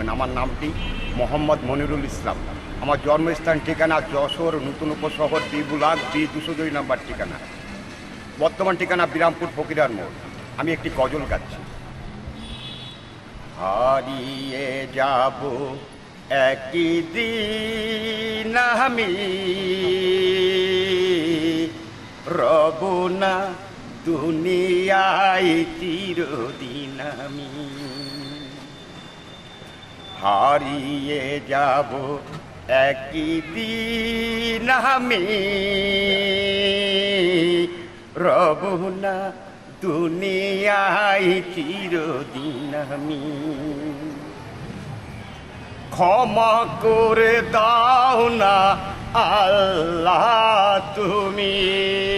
রাখবেন আমার নামটি মোহাম্মদ মনিরুল ইসলাম। আমার জন্মস্থান ঠিকানা যশোর, নতুন উপশহর বি বুলাক, বি দুশো দুই নম্বর ঠিকানা। বর্তমান ঠিকানা বিরামপুর ফকিরার মোড়। আমি একটি গজল গাচ্ছি। হারিয়ে যাব একই দিন আমি। রব না দুনিয়ায় চিরদিন আমি। হারিয়ে যাব একই দিন আমি। রব না দুনিয়ায় চিরদিন আমি। ক্ষমা করে দাও না আল্লাহ তুমি।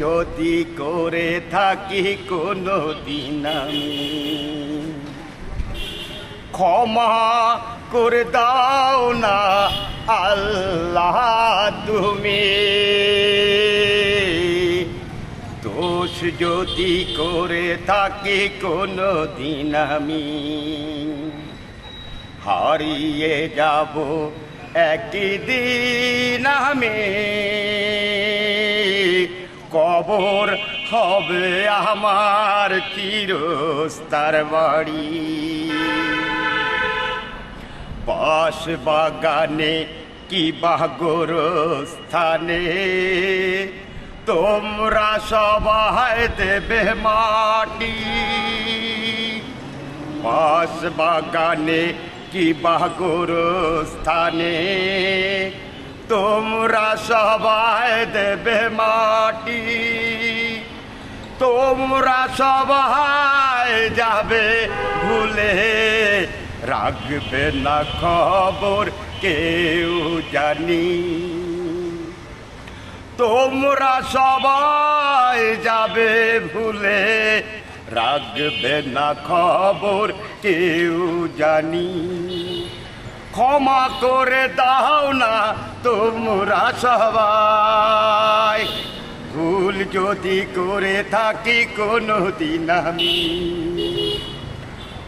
যদি করে থাকি কোনো দিন আমি, ক্ষমা করে দাও না আল্লাহ তুমি। দোষ যদি করে থাকি কোনো দিন আমি, হারিয়ে যাব একদিন আমি। কবর হবে আমার চিরস্তার বাড়ি। বাস বাগানে কি বাগর স্থানে তোমরা সবাই দেবে মাটি। বাস বাগানে কি বাগর স্থানে তোমরা সবাই দেবে মাটি। তোমরা সবাই যাবে ভুলে। রাখবে না খবর কেউ জানি। তোমরা সবাই যাবে ভুলে। রাখবে না খবর কেউ জানি। ক্ষমা করে দাও না তোমরা সবাই। ভুল যদি করে থাকি কোনো দিন আমি।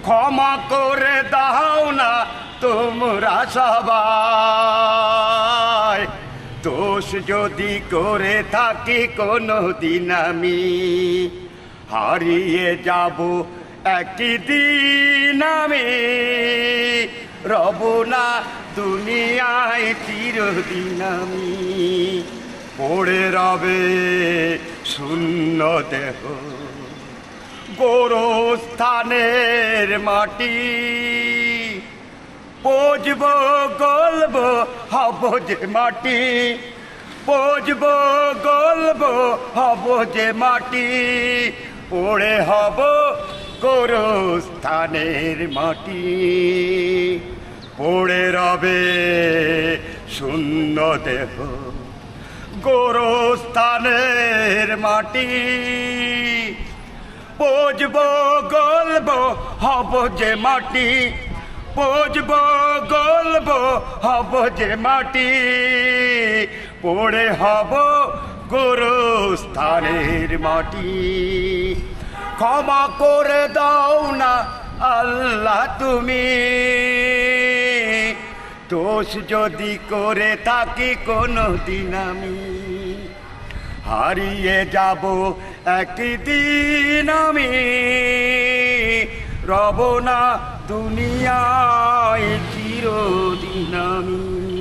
ক্ষমা করে দাও না তোমরা সবাই। দোষ যদি করে থাকি কোনো দিন আমি। হারিয়ে যাব একই দিন আমি। রব না দুনিয়ায় চিরদিন আমি। পড়ে রবে শূন্য দেহ। গোরস্থানের মাটি পচব গল্ব হব যে মাটি। পচব গল্ব হব যে মাটি। পড়ে হব গোরস্থানের মাটি। পড়ে রবে শূন্য দেহ। গোরস্থানের মাটি। পচব গল্ব, হব যে মাটি। পচব গল্ব, হব যে মাটি। পড়ে হব গোরস্থানের মাটি। ক্ষমা করে দাও না আল্লাহ তুমি। দোষ যদি করে থাকি কোনো দিন আমি হারিয়ে যাব একদিন আমি। রব না দুনিয়ায় চিরদিন আমি।